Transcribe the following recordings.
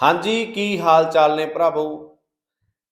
ਹਾਂਜੀ, ਕੀ ਹਾਲ ਚਾਲ ਨੇ ਭਰਾਵੋ?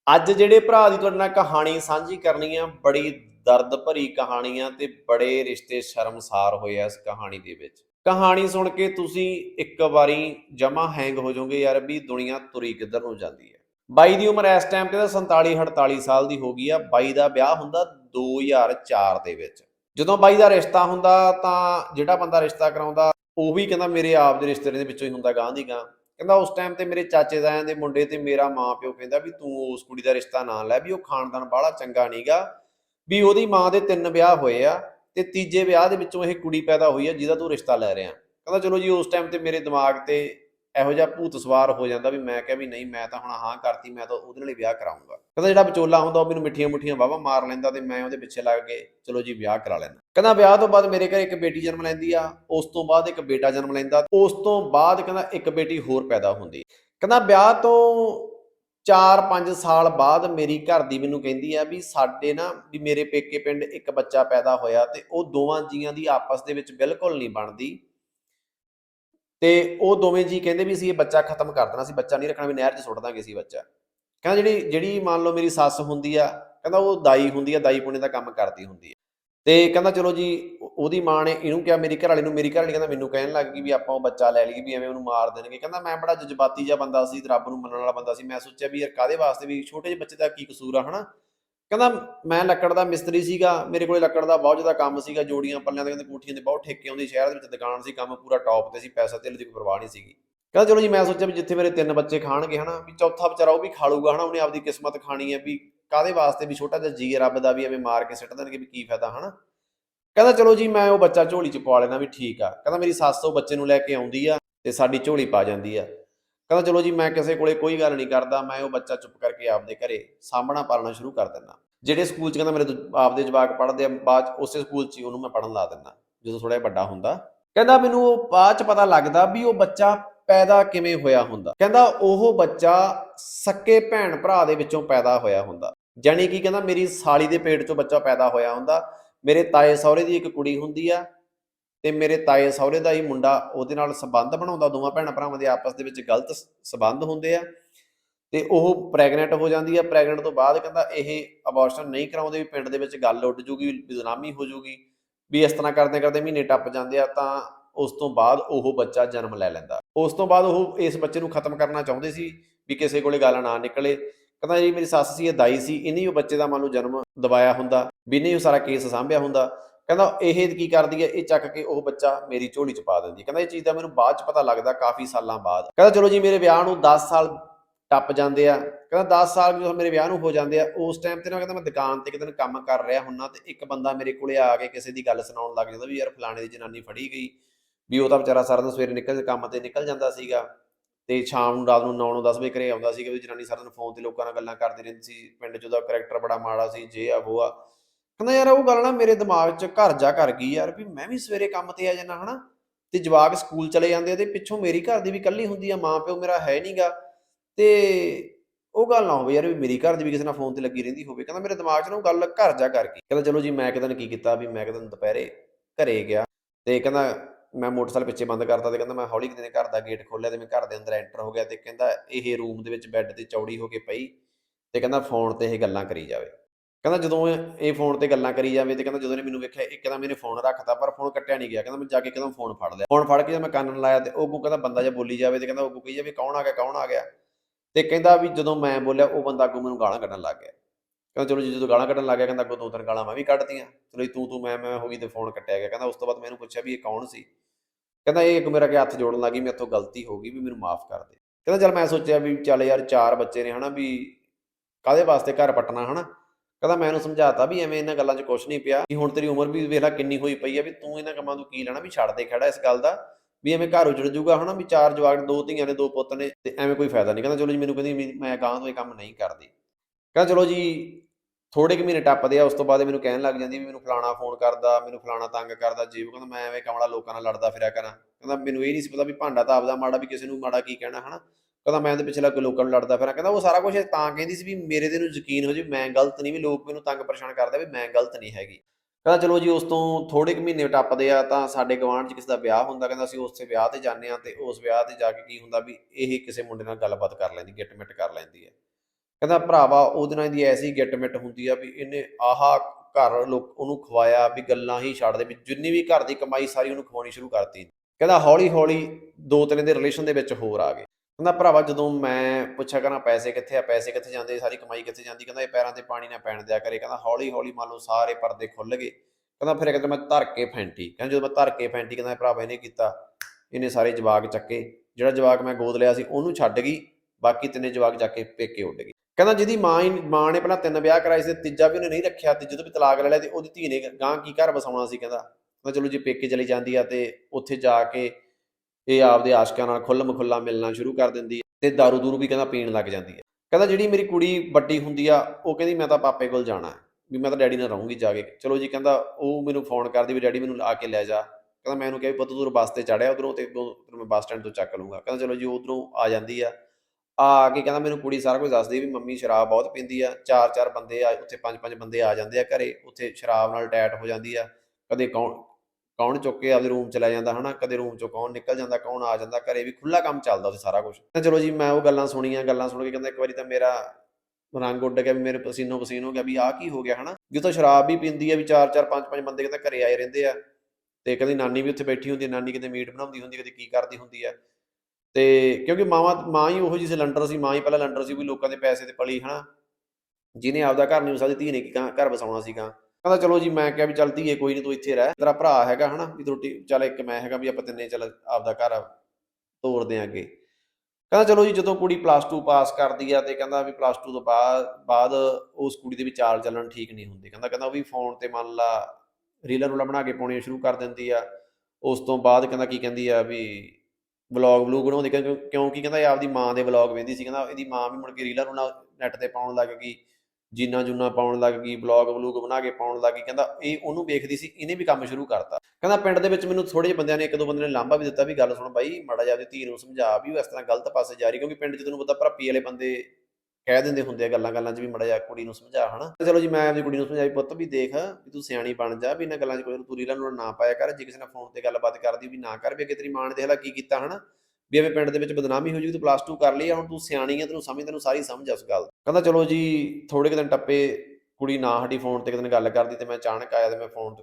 ਅੱਜ ਜਿਹੜੇ ਭਰਾ ਦੀ ਤੁਹਾਡੇ ਨਾਲ ਕਹਾਣੀ ਸਾਂਝੀ ਕਰਨੀ ਆ, ਬੜੀ ਦਰਦ ਭਰੀ ਕਹਾਣੀ ਆ ਤੇ ਬੜੇ ਰਿਸ਼ਤੇ ਸ਼ਰਮਸਾਰ ਹੋਏ ਆ ਇਸ ਕਹਾਣੀ ਦੇ ਵਿੱਚ। ਕਹਾਣੀ ਸੁਣ ਕੇ ਤੁਸੀਂ ਇੱਕ ਵਾਰੀ ਜਮਾ ਹੈਂਗ ਹੋ ਜਾਓਗੇ ਯਾਰ ਵੀ ਦੁਨੀਆ ਤੁਰੀ ਕਿੱਧਰ ਨੂੰ ਜਾਂਦੀ ਹੈ। ਬਾਈ ਦੀ ਉਮਰ ਇਸ ਟਾਈਮ ਤੇ ਤਾਂ 47 48 ਸਾਲ ਦੀ ਹੋ ਗਈ ਆ, ਬਾਈ ਦਾ ਵਿਆਹ ਹੁੰਦਾ 2004 ਦੇ ਵਿੱਚ। ਜਦੋਂ ਬਾਈ ਦਾ ਰਿਸ਼ਤਾ ਹੁੰਦਾ ਤਾਂ ਜਿਹੜਾ ਬੰਦਾ ਰਿਸ਼ਤਾ ਕਰਾਉਂਦਾ, ਉਹ ਵੀ ਕਹਿੰਦਾ ਮੇਰੇ ਆਪ ਦੇ ਰਿਸ਼ਤੇ ਦੇ ਵਿੱਚੋਂ ਹੀ ਹੁੰਦਾ ਗਾਂ ਦੀ ਗਾਂ ਕਹਿੰਦਾ ਉਸ ਟਾਈਮ ਤੇ ਮੇਰੇ ਚਾਚੇ ਤਾਇਆਂ ਦੇ ਮੁੰਡੇ ਤੇ ਮੇਰਾ ਮਾਂ ਪਿਓ ਕਹਿੰਦਾ ਵੀ ਤੂੰ ਉਸ ਕੁੜੀ ਦਾ ਰਿਸ਼ਤਾ ਨਾ ਲੈ ਵੀ ਉਹ ਖਾਨਦਾਨ ਬਾਹਲਾ ਚੰਗਾ ਨਹੀਂਗਾ ਵੀ ਉਹਦੀ ਮਾਂ ਦੇ ਤਿੰਨ ਵਿਆਹ ਹੋਏ ਆ ਤੇ ਤੀਜੇ ਵਿਆਹ ਦੇ ਵਿੱਚੋਂ ਇਹ ਕੁੜੀ ਪੈਦਾ ਹੋਈ ਆ ਜਿਹਦਾ ਤੂੰ ਰਿਸ਼ਤਾ ਲੈ ਰਿਹਾ। ਕਹਿੰਦਾ ਚਲੋ ਜੀ, ਉਸ ਟਾਈਮ ਤੇ ਮੇਰੇ ਦਿਮਾਗ ਤੇ ਇਹੋ ਜਿਹਾ ਭੂਤ ਸਵਾਰ ਹੋ ਜਾਂਦਾ ਵੀ ਮੈਂ ਕਿਹਾ ਵੀ ਨਹੀਂ, ਮੈਂ ਤਾਂ ਹੁਣ ਹਾਂ ਕਰਤੀ, ਮੈਂ ਤਾਂ ਉਹਦੇ ਨਾਲ ਹੀ ਵਿਆਹ ਕਰਾਉਂਗਾ ਕਹਿੰਦਾ ਜਿਹੜਾ ਵਿਚੋਲਾ ਹੁੰਦਾ ਉਹ ਮੈਨੂੰ ਮਿੱਠੀਆਂ ਮੁੱਠੀਆਂ ਵਾਵਾ ਮਾਰ ਲੈਂਦਾ ਤੇ ਮੈਂ ਉਹਦੇ ਪਿੱਛੇ ਲੱਗ ਕੇ ਚਲੋ ਜੀ ਵਿਆਹ ਕਰਾ ਲੈਂਦਾ। ਕਹਿੰਦਾ ਵਿਆਹ ਤੋਂ ਬਾਅਦ ਮੇਰੇ ਘਰ ਇੱਕ ਬੇਟੀ ਜਨਮ ਲੈਂਦੀ ਆ, ਉਸ ਤੋਂ ਬਾਅਦ ਇੱਕ ਬੇਟਾ ਜਨਮ ਲੈਂਦਾ, ਉਸ ਤੋਂ ਬਾਅਦ ਕਹਿੰਦਾ ਇੱਕ ਬੇਟੀ ਹੋਰ ਪੈਦਾ ਹੁੰਦੀ। ਕਹਿੰਦਾ ਵਿਆਹ ਤੋਂ 4-5 ਸਾਲ ਬਾਅਦ ਮੇਰੀ ਘਰ ਦੀ ਮੈਨੂੰ ਕਹਿੰਦੀ ਆ ਵੀ ਸਾਡੇ ਨਾ, ਵੀ ਮੇਰੇ ਪੇਕੇ ਪਿੰਡ ਇੱਕ ਬੱਚਾ ਪੈਦਾ ਹੋਇਆ ਤੇ ਉਹ ਦੋਵਾਂ ਜੀਆਂ ਦੀ ਆਪਸ ਦੇ ਵਿੱਚ ਬਿਲਕੁਲ ਨਹੀਂ ਬਣਦੀ। ਤੇ ਉਹ ਦੋਵੇਂ ਜੀ ਕਹਿੰਦੇ ਵੀ ਅਸੀਂ ਇਹ ਬੱਚਾ ਖਤਮ ਕਰ ਦੇਣਾ ਸੀ ਬੱਚਾ ਨਹੀਂ ਰੱਖਣਾ, ਵੀ ਨਹਿਰ 'ਚ ਸੁੱਟ ਦਾਂਗੇ ਅਸੀਂ ਬੱਚਾ। ਕਹਿੰਦਾ ਜਿਹੜੀ ਜਿਹੜੀ ਮੰਨ ਲਓ ਮੇਰੀ ਸੱਸ ਹੁੰਦੀ ਆ, ਕਹਿੰਦਾ ਉਹ ਦਾਈ ਹੁੰਦੀ ਆ, ਦਾਈ ਪੁਣੇ ਦਾ ਕੰਮ ਕਰਦੀ ਹੁੰਦੀ ਆ। ਤੇ ਕਹਿੰਦਾ ਚਲੋ ਜੀ ਉਹਦੀ ਮਾਂ ਨੇ ਇਹਨੂੰ ਕਿਹਾ, ਮੇਰੀ ਘਰ ਵਾਲੀ ਨੂੰ, ਮੇਰੀ ਘਰ ਵਾਲੀ ਕਹਿੰਦਾ ਮੈਨੂੰ ਕਹਿਣ ਲੱਗ ਗਈ ਵੀ ਆਪਾਂ ਉਹ ਬੱਚਾ ਲੈ ਲਈਏ ਵੀ ਐਵੇਂ ਉਹਨੂੰ ਮਾਰ ਦੇਣਗੇ। ਕਹਿੰਦਾ ਮੈਂ ਬੜਾ ਜਜ਼ਬਾਤੀ ਜਿਹਾ ਬੰਦਾ ਸੀ ਰੱਬ ਨੂੰ ਮੰਨਣ ਵਾਲਾ ਬੰਦਾ ਸੀ। ਮੈਂ ਸੋਚਿਆ ਵੀ ਯਾਰ ਕਾਦੇ ਵਾਸਤੇ ਵੀ ਛੋਟੇ ਜਿਹੇ ਬੱਚੇ ਦਾ ਕੀ ਕਸੂਰ ਆ, ਹਨਾ? ਕਹਿੰਦਾ ਮੈਂ ਲੱਕੜ ਦਾ ਮਿਸਤਰੀ ਸੀਗਾ, ਮੇਰੇ ਕੋਲੇ ਲੱਕੜ ਦਾ ਬਹੁਤ ਜ਼ਿਆਦਾ ਕੰਮ ਸੀਗਾ, ਜੋੜੀਆਂ, ਪੱਲਿਆਂ ਦੇ ਕਹਿੰਦੇ ਕੋਠੀਆਂ ਦੇ ਬਹੁਤ ਠੇਕੇ ਆਉਂਦੀ ਸ਼ਹਿਰ ਦੇ ਵਿੱਚ ਦੁਕਾਨ ਸੀ, ਕੰਮ ਪੂਰਾ ਟੌਪ ਤੇ ਸੀ, ਪੈਸਾ ਤੇ ਦੀ ਕੋਈ ਪਰਵਾਹ ਨਹੀਂ ਸੀਗੀ। ਕਹਿੰਦਾ ਚਲੋ ਜੀ, ਮੈਂ ਸੋਚਿਆ ਵੀ ਜਿੱਥੇ ਮੇਰੇ ਤਿੰਨ ਬੱਚੇ ਖਾਣਗੇ ਹਨਾ, ਵੀ ਚੌਥਾ ਵਿਚਾਰਾ ਉਹ ਵੀ ਖਾ ਲੂਗਾ ਹਨਾ, ਉਹਨੇ ਆਪਦੀ ਕਿਸਮਤ ਖਾਣੀ ਹੈ ਵੀ ਕਾਦੇ ਵਾਸਤੇ ਵੀ ਛੋਟਾ ਜਿਹਾ ਜੀ ਰੱਬ ਦਾ ਵੀ ਐਵੇਂ ਮਾਰ ਕੇ ਸਿੱਟ ਦੇਣਗੇ ਵੀ ਕੀ ਫਾਇਦਾ ਹਨਾ। ਕਹਿੰਦਾ ਚਲੋ ਜੀ, ਮੈਂ ਉਹ ਬੱਚਾ ਝੋਲੀ ਚ ਪਵਾ ਲੈਣਾ ਵੀ ਠੀਕ ਆ। ਕਹਿੰਦਾ ਮੇਰੀ ਸੱਸ ਉਹ ਬੱਚੇ ਨੂੰ ਲੈ ਕੇ ਆਉਂਦੀ ਆ ਤੇ ਸਾਡੀ ਝੋਲੀ ਪਾ ਜਾਂਦੀ ਆ। ਕਹਿੰਦਾ ਚਲੋ ਜੀ, ਮੈਂ ਕਿਸੇ ਕੋਲੇ ਕੋਈ ਗੱਲ ਨਹੀਂ ਕਰਦਾ, ਮੈਂ ਉਹ ਬੱਚਾ ਚੁੱਪ ਕਰਕੇ ਆਪਦੇ ਘਰੇ ਸਾਂਭਣਾ ਪਾਲਣਾ ਸ਼ੁਰੂ ਕਰ ਦਿੰਦਾ। ਜਿਹੜੇ ਸਕੂਲ ਚ ਕਹਿੰਦਾ ਮੇਰੇ ਆਪਦੇ ਜਵਾਕ ਪੜ੍ਹਦੇ ਆ, ਬਾਅਦ ਉਸੇ ਸਕੂਲ ਚ ਉਹਨੂੰ ਮੈਂ ਪੜਨ ਲਾ ਦਿੰਦਾ, ਜਦੋਂ ਥੋੜਾ ਵੱਡਾ ਹੁੰਦਾ। ਕਹਿੰਦਾ ਮੈਨੂੰ ਉਹ ਬਾਅਦ ਚ ਪਤਾ ਲੱਗਦਾ ਵੀ ਉਹ ਬੱਚਾ ਪੈਦਾ ਕਿਵੇਂ ਹੋਇਆ ਹੁੰਦਾ। ਕਹਿੰਦਾ ਉਹ ਬੱਚਾ ਸੱਕੇ ਭੈਣ ਭਰਾ ਦੇ ਵਿੱਚੋਂ ਪੈਦਾ ਹੋਇਆ ਹੁੰਦਾ। ਜਾਣੀ ਕਿ ਕਹਿੰਦਾ ਮੇਰੀ ਸਾਲੀ ਦੇ ਪੇਟ ਚੋਂ ਬੱਚਾ ਪੈਦਾ ਹੋਇਆ ਹੁੰਦਾ। ਮੇਰੇ ਤਾਏ ਸਹੁਰੇ ਦੀ ਇੱਕ ਕੁੜੀ ਹੁੰਦੀ ਆ ਤੇ ਮੇਰੇ ਤਾਏ ਸਹੁਰੇ ਦਾ ਹੀ ਮੁੰਡਾ ਉਹਦੇ ਨਾਲ ਸੰਬੰਧ ਬਣਾਉਂਦਾ, ਦੋਵਾਂ ਭੈਣਾਂ ਭਰਾਵਾਂ ਦੇ ਆਪਸ ਦੇ ਵਿੱਚ ਗਲਤ ਸ- ਸੰਬੰਧ ਹੁੰਦੇ ਆ ਤੇ ਉਹ ਪ੍ਰੈਗਨੈਂਟ ਹੋ ਜਾਂਦੀ ਆ ਪ੍ਰੈਗਨੈਂਟ ਤੋਂ ਬਾਅਦ ਕਹਿੰਦਾ ਇਹ ਅਬੋਰਸ਼ਨ ਨਹੀਂ ਕਰਾਉਂਦੇ ਵੀ ਪਿੰਡ ਦੇ ਵਿੱਚ ਗੱਲ ਉੱਡ ਜੂਗੀ, ਬਦਨਾਮੀ ਹੋ ਜੂਗੀ, ਵੀ ਇਸ ਤਰ੍ਹਾਂ ਕਰਦੇ ਕਰਦੇ ਮਹੀਨੇ ਟੱਪ ਜਾਂਦੇ ਆ ਤਾਂ ਉਸ ਤੋਂ ਬਾਅਦ ਉਹ ਬੱਚਾ ਜਨਮ ਲੈ ਲੈਂਦਾ। ਉਸ ਤੋਂ ਬਾਅਦ ਉਹ ਇਸ ਬੱਚੇ ਨੂੰ ਖਤਮ ਕਰਨਾ ਚਾਹੁੰਦੇ ਸੀ ਵੀ ਕਿਸੇ ਕੋਲੇ ਗੱਲ ਨਾ ਨਿਕਲੇ। ਕਹਿੰਦਾ ਜੀ ਮੇਰੀ ਸੱਸ ਸੀ, ਇਹ ਦਾਈ ਸੀ, ਇਹਨੇ ਉਹ ਬੱਚੇ ਦਾ ਮੰਨ ਲਓ ਜਨਮ ਦਵਾਇਆ ਹੁੰਦਾ, ਵੀ ਇਹਨੇ ਉਹ ਸਾਰਾ ਕੇਸ ਸਾਂਭਿਆ ਹੁੰਦਾ। ਕਹਿੰਦਾ ਇਹ ਕੀ ਕਰਦੀ ਹੈ? ਇਹ ਚੱਕ ਕੇ ਉਹ ਬੱਚਾ ਮੇਰੀ ਝੋਲੀ 'ਚ ਪਾ ਦਿੰਦੀ ਕਹਿੰਦਾ ਇਹ ਚੀਜ਼ ਦਾ ਮੈਨੂੰ ਬਾਅਦ 'ਚ ਪਤਾ ਲੱਗਦਾ ਕਾਫੀ ਸਾਲਾਂ ਬਾਅਦ। ਕਹਿੰਦਾ ਚਲੋ ਜੀ, ਮੇਰੇ ਵਿਆਹ ਨੂੰ 10 ਸਾਲ ਟੱਪ ਜਾਂਦੇ ਆ। ਕਹਿੰਦਾ 10 ਸਾਲ ਜਦੋਂ ਮੇਰੇ ਵਿਆਹ ਨੂੰ ਹੋ ਜਾਂਦੇ ਆ। ਉਸ ਟਾਈਮ ਤੇ ਨਾ ਕਹਿੰਦਾ ਮੈਂ ਦੁਕਾਨ ਤੇ ਇੱਕ ਦਿਨ ਕੰਮ ਕਰ ਰਿਹਾ ਹੁੰਨਾ ਤੇ ਇੱਕ ਬੰਦਾ ਮੇਰੇ ਕੋਲੇ ਆ ਕੇ ਕਿਸੇ ਦੀ ਗੱਲ ਸੁਣਾਉਣ ਲੱਗ ਜਾਂਦਾ ਵੀ ਯਾਰ ਫਲਾਣੇ ਦੀ ਜਨਾਨੀ ਫੜੀ ਗਈ। ਵੀ ਉਹ ਤਾਂ ਵਿਚਾਰਾ ਸਾਰਾ ਦਿਨ ਸਵੇਰੇ ਨਿਕਲ ਕੰਮ ਤੇ ਨਿਕਲ ਜਾਂਦਾ ਸੀਗਾ ਤੇ ਸ਼ਾਮ ਨੂੰ, ਰਾਤ ਨੂੰ 9 ਨੂੰ 10 ਵਜੇ ਘਰੇ ਆਉਂਦਾ ਸੀਗਾ ਵੀ ਜਨਾਨੀ ਸਾਰਾ ਦਿਨ ਫੋਨ ਤੇ ਲੋਕਾਂ ਨਾਲ ਗੱਲਾਂ ਕਰਦੀ ਰਹਿੰਦੀ ਸੀ। ਪਿੰਡ 'ਚ ਉਹਦਾ ਕਰੈਕਟਰ ਬੜਾ ਮਾੜਾ ਸੀ, ਜੇ ਆ ਉਹ ਆ। ਕਹਿੰਦਾ ਯਾਰ ਉਹ ਗੱਲ ਨਾ ਮੇਰੇ ਦਿਮਾਗ 'ਚ ਘਰ ਜਾ ਕਰ ਗਈ ਯਾਰ ਵੀ ਮੈਂ ਵੀ ਸਵੇਰੇ ਕੰਮ ਤੇ ਆ ਜਾਣਾ ਹਨਾ, ਤੇ ਜਵਾਕ ਸਕੂਲ ਚਲੇ ਜਾਂਦੇ ਆ ਤੇ ਪਿੱਛੋਂ ਮੇਰੀ ਘਰ ਦੀ ਵੀ ਇਕੱਲੀ ਹੁੰਦੀ ਆ, ਮਾਂ ਪਿਓ ਮੇਰਾ ਹੈ ਨਹੀਂਗਾ, ਤੇ ਉਹ ਗੱਲ ਨਾ ਹੋਵੇ ਯਾਰ ਵੀ ਮੇਰੀ ਘਰ ਦੀ ਵੀ ਕਿਸੇ ਨਾਲ ਫੋਨ ਤੇ ਲੱਗੀ ਰਹਿੰਦੀ ਹੋਵੇ, ਕਹਿੰਦਾ ਮੇਰੇ ਦਿਮਾਗ 'ਚ ਨਾ ਉਹ ਗੱਲ ਘਰ ਜਾ ਕਰ ਗਈ, ਕਹਿੰਦਾ ਚਲੋ ਜੀ ਮੈਂ ਇੱਕ ਦਿਨ ਕੀ ਕੀਤਾ ਵੀ ਮੈਂ ਇੱਕ ਦਿਨ ਦੁਪਹਿਰੇ ਘਰੇ ਗਿਆ, ਤੇ ਕਹਿੰਦਾ ਮੈਂ ਮੋਟਰਸਾਈਕਲ ਪਿੱਛੇ ਬੰਦ ਕਰਤਾ ਤੇ ਕਹਿੰਦਾ ਮੈਂ ਹੌਲੀ ਕਿਤੇ ਘਰ ਦਾ ਗੇਟ ਖੋਲ੍ਹਿਆ ਤੇ ਮੈਂ ਘਰ ਦੇ ਅੰਦਰ ਐਂਟਰ ਹੋ ਗਿਆ ਤੇ ਕਹਿੰਦਾ ਇਹ ਰੂਮ ਦੇ ਵਿੱਚ ਬੈੱਡ ਤੇ ਚੌੜੀ ਹੋ ਕੇ ਪਈ, ਤੇ ਕਹਿੰਦਾ ਫੋਨ ਤੇ ਇਹ ਗੱਲਾਂ ਕਰੀ ਜਾਵੇ। ਕਹਿੰਦਾ ਜਦੋਂ ਇਹ- ਫੋਨ ਤੇ ਗੱਲਾਂ ਕਰੀ ਜਾਵੇ ਤੇ ਕਹਿੰਦਾ ਜਦੋਂ ਨੇ ਮੈਨੂੰ ਵੇਖਿਆ ਇੱਕ ਕਹਿੰਦਾ ਮੈਨੇ ਫੋਨ ਰੱਖਤਾ, ਪਰ ਫੋਨ ਕੱਟਿਆ ਨਹੀਂ ਗਿਆ। ਕਹਿੰਦਾ ਮੈਂ ਜਾ ਕੇ ਕਹਿੰਦਾ ਫੋਨ ਫੜ ਲਿਆ। ਫੋਨ ਫੜ ਕੇ ਜਦ ਮੈਂ ਕੰਨ ਲਾਇਆ ਤੇ ਉਹ ਅੱਗੋਂ ਕਹਿੰਦਾ ਬੰਦਾ ਜੇ ਬੋਲੀ ਜਾਵੇ ਤੇ ਕਹਿੰਦਾ ਉਹ ਅੱਗੋਂ ਕਹੀ ਜਾਵੇ, ਕੌਣ ਆ ਗਿਆ, ਕੌਣ ਆ ਗਿਆ? ਤੇ ਕਹਿੰਦਾ ਵੀ ਜਦੋਂ ਮੈਂ ਬੋਲਿਆ, ਉਹ ਬੰਦਾ ਅੱਗੋਂ ਮੈਨੂੰ ਗਾਲਾਂ ਕੱਢਣ ਲੱਗ ਗਿਆ। ਕਹਿੰਦਾ ਚਲੋ ਜੀ, ਜਦੋਂ ਗਾਲਾਂ ਕੱਢਣ ਲੱਗ ਗਿਆ, ਕਹਿੰਦਾ ਅੱਗੋਂ ਦੋ ਤਿੰਨ ਗਾਲਾਂ ਮੈਂ ਵੀ ਕੱਢਤੀਆਂ। ਚਲੋ ਜੀ, ਤੂੰ ਤੂੰ, ਮੈਂ ਮੈਂ ਹੋ ਗਈ ਤੇ ਫੋਨ ਕੱਟਿਆ ਗਿਆ। ਕਹਿੰਦਾ ਉਸ ਤੋਂ ਬਾਅਦ ਮੈਨੂੰ ਪੁੱਛਿਆ ਵੀ ਇਹ ਕੌਣ ਸੀ? ਕਹਿੰਦਾ ਇਹ ਇੱਕ ਮੇਰਾ ਕਿ ਹੱਥ ਜੋੜਨ ਲੱਗੀ ਮੇਰੇ ਤੋਂ ਗਲਤੀ ਹੋ ਗਈ ਵੀ ਮੈਨੂੰ ਮਾਫ ਕਰ ਦੇ। ਕਹਿੰਦਾ ਚਲ ਮੈਂ ਸੋਚਿਆ ਵੀ ਚੱਲ ਯਾਰ ਚਾਰ ਬੱਚੇ ਨੇ ਹਨਾ ਵੀ ਕਾਦੇ ਵਾਸਤੇ ਘਰ ਪਟਣਾ ਹਨਾ? ਕਹਿੰਦਾ ਮੈਂ ਇਹਨੂੰ ਸਮਝਾਤਾ ਵੀ ਐਵੇਂ ਇਹਨਾਂ ਗੱਲਾਂ 'ਚ ਕੁਛ ਨਹੀਂ ਪਿਆ ਵੀ ਹੁਣ ਤੇਰੀ ਉਮਰ ਵੀ ਵੇਖ ਲੈ ਕਿੰਨੀ ਹੋਈ ਪਈ ਆ ਵੀ ਤੂੰ ਇਹਨਾਂ ਕੰਮਾਂ ਤੋਂ ਕੀ ਲੈਣਾ ਵੀ ਛੱਡ ਦੇ ਖੜਾ ਇਸ ਗੱਲ ਦਾ ਵੀ ਐਵੇਂ ਘਰ ਉਜੜ ਜੂਗਾ ਹਨਾ ਵੀ ਚਾਰ ਜਵਾਕ ਦੋ ਧੀਆਂ ਨੇ, ਦੋ ਪੁੱਤ ਨੇ ਤੇ ਐਵੇਂ ਕੋਈ ਫਾਇਦਾ ਨਹੀਂ। ਕਹਿੰਦਾ ਚਲੋ ਜੀ ਮੈਨੂੰ ਕਹਿੰਦੀ ਮੈਂ ਗਾਂ ਤੋਂ ਇਹ ਕੰਮ ਨਹੀਂ ਕਰਦੀ। ਕਹਿੰਦਾ ਚਲੋ ਜੀ ਥੋੜੇ ਕੁ ਮਹੀਨੇ ਟੱਪਦੇ ਆ, ਉਸ ਤੋਂ ਬਾਅਦ ਮੈਨੂੰ ਕਹਿਣ ਲੱਗ ਜਾਂਦੀ ਵੀ ਮੈਨੂੰ ਫਲਾਣਾ ਫੋਨ ਕਰਦਾ, ਮੈਨੂੰ ਫਲਾਣਾ ਤੰਗ ਕਰਦਾ, ਜੀ ਕਹਿੰਦਾ ਮੈਂ ਐਵੇਂ ਕਮਲਾ ਲੋਕਾਂ ਨਾਲ ਲੜਦਾ ਫਿਰਿਆ ਕਰਾਂ। ਕਹਿੰਦਾ ਮੈਨੂੰ ਇਹ ਨਹੀਂ ਸੀ ਪਤਾ ਵੀ ਭਾਂਡਾ ਤਾਂ ਆਪਦਾ ਮਾੜਾ ਵੀ ਕਿਸੇ ਨੂੰ ਮਾੜਾ ਕੀ ਕਹਿਣਾ, ਹਨਾ। ਕਹਿੰਦਾ ਮੈਂ ਤਾਂ ਪਿੱਛੇ ਲੱਗ ਕੇ ਲੋਕਾਂ ਨੂੰ ਲੜਦਾ ਫਿਰਾਂ। ਕਹਿੰਦਾ ਉਹ ਸਾਰਾ ਕੁਝ ਤਾਂ ਕਹਿੰਦੀ ਸੀ ਵੀ ਮੇਰੇ ਤੇ ਨੂੰ ਯਕੀਨ ਹੋ ਜੇ ਮੈਂ ਗਲਤ ਨਹੀਂ, ਵੀ ਲੋਕ ਮੈਨੂੰ ਤੰਗ ਪਰੇਸ਼ਾਨ ਕਰਦੇ ਵੀ ਮੈਂ ਗਲਤ ਨਹੀਂ ਹੈਗੀ। ਕਹਿੰਦਾ ਚਲੋ ਜੀ, ਉਸ ਤੋਂ ਥੋੜੇ ਕੁ ਮਹੀਨੇ ਟੱਪਦੇ ਆ ਤਾਂ ਸਾਡੇ ਗਵਾਂਢ 'ਚ ਕਿਸੇ ਦਾ ਵਿਆਹ ਹੁੰਦਾ। ਕਹਿੰਦਾ ਅਸੀਂ ਉਸੇ ਵਿਆਹ ਤੇ ਜਾਂਦੇ ਆ ਤੇ ਉਸ ਵਿਆਹ ਤੇ ਜਾ ਕੇ ਕੀ ਹੁੰਦਾ ਵੀ ਇਹ ਕਿਸੇ ਮੁੰਡੇ ਨਾਲ ਗੱਲਬਾਤ ਕਰ ਲੈਂਦੀ ਗਿੱਟ ਮਿੱਟ ਕਰ ਲੈਂਦੀ ਹੈ। ਕਹਿੰਦਾ ਭਰਾਵਾ, ਉਹਦੇ ਨਾਲ ਦੀ ਐਸੀ ਗਿੱਟ ਮਿੱਟ ਹੁੰਦੀ ਆ ਵੀ ਇਹਨੇ ਆਹਾ ਘਰ ਲੋਕ ਉਹਨੂੰ ਖਵਾਇਆ ਵੀ ਗੱਲਾਂ ਹੀ ਛੱਡ ਦੇ ਵੀ ਜਿੰਨੀ ਵੀ ਘਰ ਦੀ ਕਮਾਈ ਸਾਰੀ ਉਹਨੂੰ ਖਵਾਉਣੀ ਸ਼ੁਰੂ ਕਰਤੀ। ਕਹਿੰਦਾ ਹੌਲੀ ਹੌਲੀ ਦੋ ਤਿੰਨ ਦੇ ਰਿਲੇਸ਼ਨ ਦੇ ਵਿੱਚ ਹੋਰ ਆ ਗਏ। ਕਹਿੰਦਾ, ਭਰਾਵਾ, ਜਦੋਂ ਮੈਂ ਪੁੱਛਿਆ ਕਰਾਂ ਪੈਸੇ ਕਿੱਥੇ ਆ? ਪੈਸੇ ਕਿੱਥੇ ਜਾਂਦੇ? ਸਾਰੀ ਕਮਾਈ ਕਿੱਥੇ ਜਾਂਦੀ? ਕਹਿੰਦਾ, ਇਹ ਪੈਰਾਂ ਤੇ ਪਾਣੀ ਨਾ ਪੈਣ ਦਿਆ ਕਰੇ। ਕਹਿੰਦਾ ਹੌਲੀ ਹੌਲੀ ਮੰਨ ਲਓ ਸਾਰੇ ਪਰਦੇ ਖੁੱਲ ਗਏ। ਕਹਿੰਦਾ, ਫਿਰ ਕਹਿੰਦਾ ਮੈਂ ਧਰ ਕੇ ਫੈਂਟੀ। ਕਹਿੰਦਾ, ਜਦੋਂ ਮੈਂ ਧਰ ਕੇ ਫੈਂਟੀ, ਕਹਿੰਦਾ, ਭਰਾਵਾ, ਇਹਨੇ ਕੀਤਾ। ਇਹਨੇ ਸਾਰੇ ਜਵਾਕ ਚੱਕੇ। ਜਿਹੜਾ ਜਵਾਕ ਮੈਂ ਗੋਦ ਲਿਆ ਸੀ, ਉਹਨੂੰ ਛੱਡ ਗਈ। ਬਾਕੀ ਤਿੰਨੇ ਜਵਾਕ ਜਾ ਕੇ ਪੇਕੇ ਉੱਡ ਗਏ। ਕਹਿੰਦਾ, ਜਿਹਦੀ ਮਾਂ ਹੀ, ਮਾਂ ਨੇ ਪਹਿਲਾਂ ਤਿੰਨ ਵਿਆਹ ਕਰਾਏ ਸੀ ਤੀਜਾ ਵੀ ਉਹਨੇ ਨਹੀਂ ਰੱਖਿਆ। ਤੇ ਜਦੋਂ ਵੀ ਤਲਾਕ ਲੈ ਲਿਆ ਤੇ ਉਹਦੀ ਧੀ ਨੇ ਗਾਂ ਕੀ ਘਰ ਵਸਾਉਣਾ ਸੀ, ਕਹਿੰਦਾ। ਕਹਿੰਦਾ, ਚਲੋ, ਜੇ ਪੇਕੇ ਚਲੀ ਜਾਂਦੀ ਆ ਤੇ ਉੱਥੇ ਜਾ ਕੇ ਇਹ ਆਪਦੇ ਆਸ਼ਕਾਂ ਨਾਲ ਖੁੱਲ ਮਖੁੱਲਾ ਮਿਲਣਾ ਸ਼ੁਰੂ ਕਰ ਦਿੰਦੀ ਹੈ ਤੇ ਦਾਰੂ ਦੂਰੂ ਵੀ ਕਹਿੰਦਾ ਪੀਣ ਲੱਗ ਜਾਂਦੀ ਹੈ। ਕਹਿੰਦਾ ਜਿਹੜੀ ਮੇਰੀ ਕੁੜੀ ਵੱਡੀ ਹੁੰਦੀ ਆ, ਉਹ ਕਹਿੰਦੀ ਮੈਂ ਤਾਂ ਪਾਪੇ ਕੋਲ ਜਾਣਾ ਹੈ, ਵੀ ਮੈਂ ਤਾਂ ਡੈਡੀ ਨਾਲ ਰਹੂੰਗੀ ਜਾ ਕੇ। ਚਲੋ ਜੀ ਕਹਿੰਦਾ ਉਹ ਮੈਨੂੰ ਫੋਨ ਕਰਦੀ ਵੀ ਡੈਡੀ ਮੈਨੂੰ ਆ ਕੇ ਲੈ ਜਾ। ਕਹਿੰਦਾ ਮੈਂ ਉਹਨੂੰ ਕਿਹਾ ਵੀ ਪੁੱਤ ਦੂਰ ਬੱਸ ਤੇ ਚੜਿਆ ਉਧਰੋਂ ਤੇ ਉਧਰੋਂ ਮੈਂ ਬੱਸ ਸਟੈਂਡ ਤੋਂ ਚੱਕ ਲੂੰਗਾ ਕਹਿੰਦਾ ਚਲੋ ਜੀ ਉਧਰੋਂ ਆ ਜਾਂਦੀ ਆ। ਆ ਕੇ ਕਹਿੰਦਾ ਮੈਨੂੰ ਕੁੜੀ ਸਾਰਾ ਕੁਝ ਦੱਸਦੀ ਵੀ ਮੰਮੀ ਸ਼ਰਾਬ ਬਹੁਤ ਪੀਂਦੀ ਆ। ਚਾਰ ਚਾਰ ਬੰਦੇ ਆ, ਉੱਥੇ ਪੰਜ ਪੰਜ ਬੰਦੇ ਆ ਜਾਂਦੇ ਆ ਘਰੇ, ਉੱਥੇ ਸ਼ਰਾਬ ਨਾਲ ਟੈਟ ਹੋ ਜਾਂਦੀ ਆ। ਕਦੇ ਕੌਣ ਕੌਣ ਚੁੱਕ ਕੇ ਆਪਦੇ ਰੂਮ ਚਲਾ ਜਾਂਦਾ, ਹਨਾ? ਕਦੇ ਰੂਮ ਚੋਂ ਕੌਣ ਨਿਕਲ ਜਾਂਦਾ, ਕੌਣ ਆ ਜਾਂਦਾ, ਘਰੇ ਵੀ ਖੁੱਲਾ ਕੰਮ ਚੱਲਦਾ ਉੱਥੇ ਸਾਰਾ ਕੁਝ ਤਾਂ ਚਲੋ ਜੀ, ਮੈਂ ਉਹ ਗੱਲਾਂ ਸੁਣੀਆਂ, ਗੱਲਾਂ ਸੁਣ ਕੇ ਕਹਿੰਦਾ ਇੱਕ ਵਾਰੀ ਤਾਂ ਮੇਰਾ ਰੰਗ ਉੱਡ ਗਿਆ ਵੀ ਮੇਰੇ ਪਸੀਨੋ ਪਸੀਨ ਹੋ ਗਿਆ ਵੀ ਆਹ ਕੀ ਹੋ ਗਿਆ, ਹਨਾ? ਵੀ ਤਾਂ ਸ਼ਰਾਬ ਵੀ ਪੀਂਦੀ ਆ ਵੀ ਚਾਰ ਚਾਰ, ਪੰਜ ਪੰਜ ਬੰਦੇ ਕਹਿੰਦਾ ਘਰੇ ਆਏ ਰਹਿੰਦੇ ਆ ਤੇ ਕਦੀ ਨਾਨੀ ਵੀ ਉੱਥੇ ਬੈਠੀ ਹੁੰਦੀ ਨਾਨੀ ਕਿਤੇ ਮੀਟ ਬਣਾਉਂਦੀ ਹੁੰਦੀ ਕਦੇ ਕੀ ਕਰਦੀ ਹੁੰਦੀ ਆ। ਤੇ ਕਿਉਂਕਿ ਮਾਵਾ, ਮਾਂ ਹੀ ਉਹੋ ਜਿਹੀ ਸਿਲੰਡਰ ਸੀ, ਮਾਂ ਹੀ ਪਹਿਲਾਂ ਲੰਡਰ ਸੀ, ਵੀ ਲੋਕਾਂ ਦੇ ਪੈਸੇ ਤੇ ਪਲੀ, ਹਨਾ? ਜਿਹਨੇ ਆਪਦਾ ਘਰ ਨਹੀਂ ਵਸਾਦੀ ਧੀ ਨੇ ਕੀ, ਘਰ ਵਸਾਉਣਾ ਸੀਗਾ। ਕਹਿੰਦਾ ਚਲੋ ਜੀ, ਮੈਂ ਕਿਹਾ ਵੀ ਚੱਲ ਧੀਏ, ਕੋਈ ਨਹੀਂ ਤੂੰ ਇੱਥੇ ਰਹਿ। ਤੇਰਾ ਭਰਾ ਹੈਗਾ ਹਨਾ, ਵੀ ਰੋਟੀ, ਚੱਲ ਇੱਕ ਮੈਂ ਹੈਗਾ ਵੀ ਆਪਾਂ ਤਿੰਨੇ ਚੱਲ ਆਪਦਾ ਘਰ ਤੋਰਦੇ ਆਂ ਅੱਗੇ ਕਹਿੰਦਾ ਚਲੋ ਜੀ, ਜਦੋਂ ਕੁੜੀ ਪਲੱਸ 2 ਪਾਸ ਕਰਦੀ ਆ ਤੇ ਕਹਿੰਦਾ ਵੀ ਪਲੱਸ 2 ਤੋਂ ਬਾਅਦ ਬਾਅਦ ਉਸ ਕੁੜੀ ਦੇ ਵੀ ਚਾਲ ਚੱਲਣ ਠੀਕ ਨਹੀਂ ਹੁੰਦੀ। ਕਹਿੰਦਾ ਕਹਿੰਦਾ ਉਹ ਵੀ ਫੋਨ ਤੇ ਮੰਨ ਲਾ ਰੀਲਾਂ ਰੂਲਾਂ ਬਣਾ ਕੇ ਪਾਉਣੀਆਂ ਸ਼ੁਰੂ ਕਰ ਦਿੰਦੀ ਆ। ਉਸ ਤੋਂ ਬਾਅਦ ਕਹਿੰਦਾ ਕੀ ਕਹਿੰਦੀ ਆ ਵੀ ਵਲੌਗ ਵਲੂਗ ਬਣਾਉਂਦੀ, ਕਿਉਂ- ਕਿਉਂਕਿ ਕਹਿੰਦਾ ਇਹ ਆਪਦੀ ਮਾਂ ਦੇ ਵਲੌਗ ਵੇਂਦੀ ਸੀ। ਕਹਿੰਦਾ ਇਹਦੀ ਮਾਂ ਵੀ ਮੁੜ ਕੇ ਰੀਲਾਂ ਰੂਲਾਂ ਨੈਟ ਤੇ ਪਾਉਣ ਲੱਗ ਗਈ। ਜੀਨਾ ਜੁਨਾ ਪਾਉਣ ਲੱਗ ਗਈ, ਵਲੌਗ ਵਲੂਗ ਬਣਾ ਕੇ ਪਾਉਣ ਲੱਗ ਗਈ, ਕਹਿੰਦਾ ਇਹ ਉਹਨੂੰ ਵੇਖਦੀ ਸੀ, ਇਹਨੇ ਵੀ ਕੰਮ ਸ਼ੁਰੂ ਕਰਤਾ। ਕਹਿੰਦਾ ਪਿੰਡ ਦੇ ਵਿੱਚ ਮੈਨੂੰ ਥੋੜੇ ਜਿਹੇ ਬੰਦਿਆਂ ਨੇ, ਇੱਕ ਦੋ ਬੰਦੇ ਨੇ ਲਾਂਭਾ ਵੀ ਦਿੱਤਾ ਵੀ ਗੱਲ ਸੁਣ ਬਾਈ, ਮਾੜਾ ਜਿਹਾ ਧੀ ਨੂੰ ਸਮਝਾ ਵੀ, ਉਹ ਇਸ ਤਰ੍ਹਾਂ ਗਲਤ ਪਾਸੇ ਜਾ ਰਹੀ, ਕਿਉਂਕਿ ਪਿੰਡ 'ਚ ਤੈਨੂੰ ਪਤਾ ਭਰਾਪੀ ਵਾਲੇ ਬੰਦੇ ਕਹਿ ਦਿੰਦੇ ਹੁੰਦੇ ਆ ਗੱਲਾਂ ਗੱਲਾਂ 'ਚ ਵੀ ਮਾੜਾ ਜਿਹਾ ਕੁੜੀ ਨੂੰ ਸਮਝਾ, ਹਨਾ। ਚਲੋ ਜੀ, ਮੈਂ ਆਪਦੀ ਕੁੜੀ ਨੂੰ ਸਮਝਾਈ, ਪੁੱਤ ਵੀ ਦੇਖ ਵੀ ਤੂੰ ਸਿਆਣੀ ਬਣ ਜਾ, ਵੀ ਇਹਨਾਂ ਗੱਲਾਂ 'ਚ ਕੋਈ ਤੂੰ ਰੀਲਾਂ ਨਾ ਪਾਇਆ ਕਰ, ਜੇ ਕਿਸੇ ਨਾਲ ਫੋਨ ਤੇ ਗੱਲਬਾਤ ਕਰਦੀ ਵੀ ਨਾ ਕਰ, ਵੀ ਅੱਗੇ ਤੇਰੀ ਮਾਂ ਨੇ ਦੇਖ ਲੈ ਕੀ ਕੀਤਾ, ਹਨਾ। ਵੀ ਐਵੇਂ ਪਿੰਡ ਦੇ ਵਿੱਚ ਬਦਨਾਮੀ ਹੋ ਜੂਗੀ ਤੂੰ ਪਲੱਸ 2 ਕਰ ਲਈ ਆ, ਹੁਣ ਤੂੰ ਸਿਆਣੀ ਆ, ਤੈਨੂੰ ਸਮਝ, ਤੈਨੂੰ ਸਾਰੀ ਸਮਝ ਆ ਉਸ ਗੱਲ ਕਹਿੰਦਾ ਚਲੋ ਜੀ ਥੋੜੇ ਕੁ ਦਿਨ ਟੱਪੇ, ਕੁੜੀ ਨਾ ਹਟੀ ਫੋਨ ਤੇ ਇੱਕ ਗੱਲ ਕਰਦੀ ਤੇ ਮੈਂ ਅਚਾਨਕ ਆਇਆ ਤੇ ਮੈਂ ਫੋਨ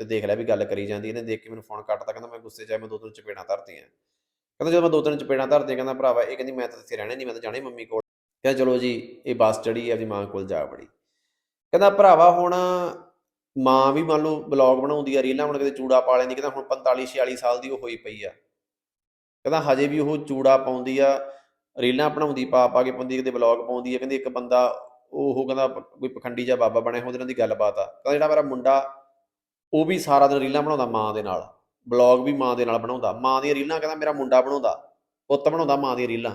ਤੇ ਦੇਖ ਲਿਆ ਵੀ ਗੱਲ ਕਰੀ ਜਾਂਦੀ, ਇਹਨੇ ਦੇਖ ਕੇ ਮੈਨੂੰ ਫੋਨ ਕੱਟਤਾ, ਕਹਿੰਦਾ ਮੈਂ ਗੁੱਸੇ 'ਚ ਆਇਆ, ਮੈਂ ਦੋ ਤਿੰਨ ਚਪੇੜਾਂ ਧਰਤੀਆਂ। ਕਹਿੰਦਾ ਜਦੋਂ ਮੈਂ ਦੋ ਤਿੰਨ ਚਪੇੜਾਂ ਧਰਤੀਆਂ, ਕਹਿੰਦਾ ਭਰਾਵਾ, ਇਹ ਕਹਿੰਦੀ ਮੈਂ ਤਾਂ ਇੱਥੇ ਰਹਿਣਾ ਨਹੀਂ, ਮੈਂ ਤਾਂ ਜਾਣਾ ਹੀ ਮੰਮੀ ਕੋਲ। ਕਹਿੰਦਾ ਚਲੋ ਜੀ, ਇਹ ਬੱਸ ਚੜੀ ਆਪਦੀ ਮਾਂ ਕੋਲ ਜਾ ਬੜੀ ਕਹਿੰਦਾ ਭਰਾਵਾ ਹੁਣ ਮਾਂ ਵੀ ਮੰਨ ਲਓ ਬਲੌਗ ਬਣਾਉਂਦੀ ਆ, ਰੀਲਾਂ ਬਣਾ ਕੇ ਚੂੜਾ ਪਾ ਲੈਂਦੀ, ਕਹਿੰਦਾ ਹੁਣ 45 46 ਸਾਲ ਦੀ ਉਹ ਹੋਈ ਪਈ ਆ। ਕਹਿੰਦਾ ਹਜੇ ਵੀ ਉਹ ਚੂੜਾ ਪਾਉਂਦੀ ਆ, ਰੀਲਾਂ ਬਣਾਉਂਦੀ, ਪਾ ਪਾ ਕੇ ਪਾਉਂਦੀ ਕਿਤੇ ਵਲੌਗ ਪਾਉਂਦੀ ਆ, ਕਹਿੰਦੀ ਇੱਕ ਬੰਦਾ ਉਹ ਕਹਿੰਦਾ ਕੋਈ ਪਖੰਡੀ ਜਿਹਾ ਬਾਬਾ ਬਣਿਆ ਉਹਦੇ ਨਾਲ ਦੀ ਗੱਲਬਾਤ ਆ। ਕਹਿੰਦਾ ਜਿਹੜਾ ਮੇਰਾ ਮੁੰਡਾ, ਉਹ ਵੀ ਸਾਰਾ ਦਿਨ ਰੀਲਾਂ ਬਣਾਉਂਦਾ ਮਾਂ ਦੇ ਨਾਲ ਵਲੌਗ ਵੀ ਮਾਂ ਦੇ ਨਾਲ ਬਣਾਉਂਦਾ। ਮਾਂ ਦੀਆਂ ਰੀਲਾਂ ਕਹਿੰਦਾ ਮੇਰਾ ਮੁੰਡਾ ਬਣਾਉਂਦਾ, ਪੁੱਤ ਬਣਾਉਂਦਾ ਮਾਂ ਦੀਆਂ ਰੀਲਾਂ।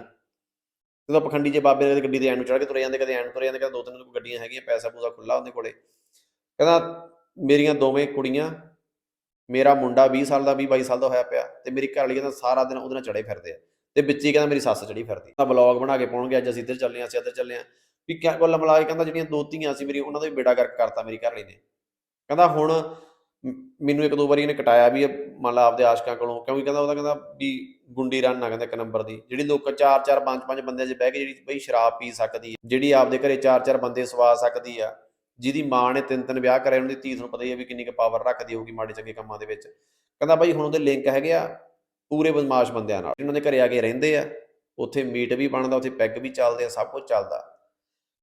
ਜਦੋਂ ਪਖੰਡੀ ਜੇ ਬਾਬੇ ਨੇ ਗੱਡੀ ਦੇ ਐਨ ਨੂੰ ਚੜ੍ਹ ਕੇ ਤੁਰੇ ਜਾਂਦੇ, ਕਦੇ ਐਨ ਤੁਰੇ ਜਾਂਦੇ, ਕਹਿੰਦਾ ਦੋ ਤਿੰਨ ਕੋਈ ਗੱਡੀਆਂ ਹੈਗੀਆਂ, ਪੈਸਾ ਪੂਸਾ ਖੁੱਲਾ ਉਹਦੇ ਕੋਲੇ। ਕਹਿੰਦਾ ਮੇਰੀਆਂ ਦੋਵੇਂ ਕੁੜੀਆਂ ਮੇਰਾ ਮੁੰਡਾ 20 ਸਾਲ ਦਾ 20 22 ਸਾਲ ਦਾ ਹੋਇਆ ਪਿਆ ਤੇ ਮੇਰੀ ਘਰ ਵਾਲੀ ਕਹਿੰਦਾ ਸਾਰਾ ਦਿਨ ਉਹਦੇ ਨਾਲ ਚੜੇ ਫਿਰਦੇ ਆ। ਤੇ ਵਿੱਚ ਹੀ ਕਹਿੰਦਾ ਮੇਰੀ ਸੱਸ ਚੜੀ ਫਿਰਦੀ ਆ। ਵਲੌਗ ਬਣਾ ਕੇ ਪਾਉਣਗੇ, ਅੱਜ ਅਸੀਂ ਇੱਧਰ ਚੱਲੇ ਆ ਅਸੀਂ ਇੱਧਰ ਚੱਲੇ ਆ ਵੀ ਕਿਆ ਕੋਲ ਮਿਲਾ ਕੇ ਕਹਿੰਦਾ ਜਿਹੜੀਆਂ ਦੋ ਧੀਆਂ ਸੀ ਮੇਰੀ, ਉਹਨਾਂ ਦਾ ਵੀ ਬੇੜਾ ਗਰਕ ਕਰਤਾ ਮੇਰੀ ਘਰ ਵਾਲੀ ਨੇ। ਕਹਿੰਦਾ ਹੁਣ ਮੈਨੂੰ ਇੱਕ ਦੋ ਵਾਰੀ ਇਹਨੇ ਕਟਾਇਆ ਵੀ ਮੰਨ ਲਾ ਆਪਦੇ ਆਸ਼ਕਾਂ ਕੋਲੋਂ, ਕਿਉਂਕਿ ਕਹਿੰਦਾ ਉਹਦਾ ਕਹਿੰਦਾ ਵੀ ਗੁੰਡੀ ਰਨ ਨਾ ਕਹਿੰਦਾ ਇੱਕ ਨੰਬਰ ਦੀ। ਜਿਹੜੀ ਲੋਕ ਚਾਰ ਚਾਰ ਪੰਜ ਪੰਜ ਬੰਦਿਆਂ 'ਚ ਬਹਿ ਕੇ ਜਿਹੜੀ ਬਈ ਸ਼ਰਾਬ ਪੀ ਸਕਦੀ ਜਿਹੜੀ ਆਪਦੇ ਘਰੇ ਚਾਰ ਚਾਰ ਬੰਦੇ ਸਵਾ ਸਕਦੀ ਆ ਜਿਹਦੀ ਮਾਂ ਨੇ ਤਿੰਨ ਤਿੰਨ ਵਿਆਹ ਕਰੇ ਉਹਨਾਂ ਦੀ ਧੀ ਤੁਹਾਨੂੰ ਪਤਾ ਹੀ ਹੈ ਵੀ ਕਿੰਨੀ ਕੁ ਪਾਵਰ ਰੱਖਦੀ ਹੋਊਗੀ ਮਾੜੇ ਚੰਗੇ ਕੰਮਾਂ ਦੇ ਵਿੱਚ। ਕਹਿੰਦਾ ਬਾਈ ਹੁਣ ਉਹਦੇ ਲਿੰਕ ਹੈਗੇ ਆ ਪੂਰੇ ਬਦਮਾਸ਼ ਬੰਦਿਆਂ ਨਾਲ। ਇਹਨਾਂ ਦੇ ਘਰੇ ਆ ਕੇ ਰਹਿੰਦੇ ਆ, ਉੱਥੇ ਮੀਟ ਵੀ ਬਣਦਾ, ਉੱਥੇ ਪੈਗ ਵੀ ਚੱਲਦੇ ਆ, ਸਭ ਕੁਝ ਚੱਲਦਾ।